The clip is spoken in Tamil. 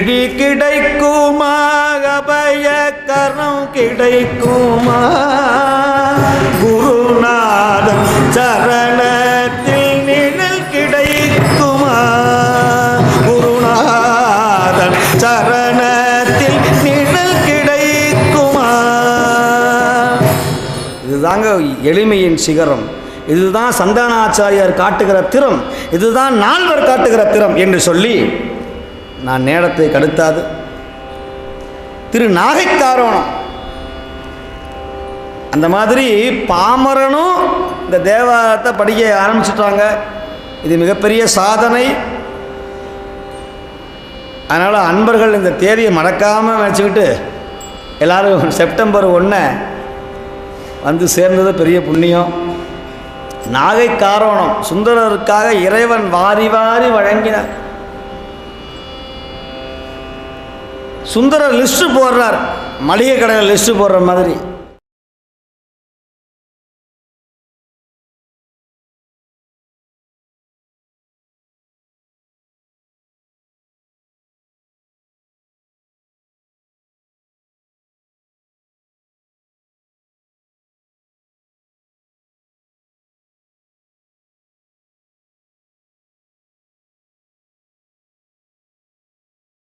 இடி கிடைக்குமா அபய கரம் கிடைக்குமா? குருநாதன் சரணத்தில் நிழல் கிடைக்குமா? குருநாதன் சரணத்தில் நிழல் கிடைக்குமா? இதுதாங்க எளிமையின் சிகரம். இதுதான் சந்தானாச்சாரியார் காட்டுகிற திறம். இதுதான் நால்வர் காட்டுகிற திறம் என்று சொல்லி நான் நேரத்தை கடுத்தாது. திரு நாகைக்காரோணம். அந்த மாதிரி பாமரனும் இந்த தேவாரத்தை படிக்க ஆரம்பிச்சிட்டாங்க. இது மிகப்பெரிய சாதனை. அதனால் அன்பர்கள் இந்த தேதியை மறக்காமல் வச்சுக்கிட்டு எல்லாரும் செப்டம்பர் ஒன்றை வந்து சேர்ந்தது பெரிய புண்ணியம். நாகை காரோணம் சுந்தரருக்காக இறைவன் வாரி வாரி வழங்கினார். சுந்தரர் லிஸ்ட்டு போடுறார். மளிகை கடையில் லிஸ்ட்டு போடுற மாதிரி.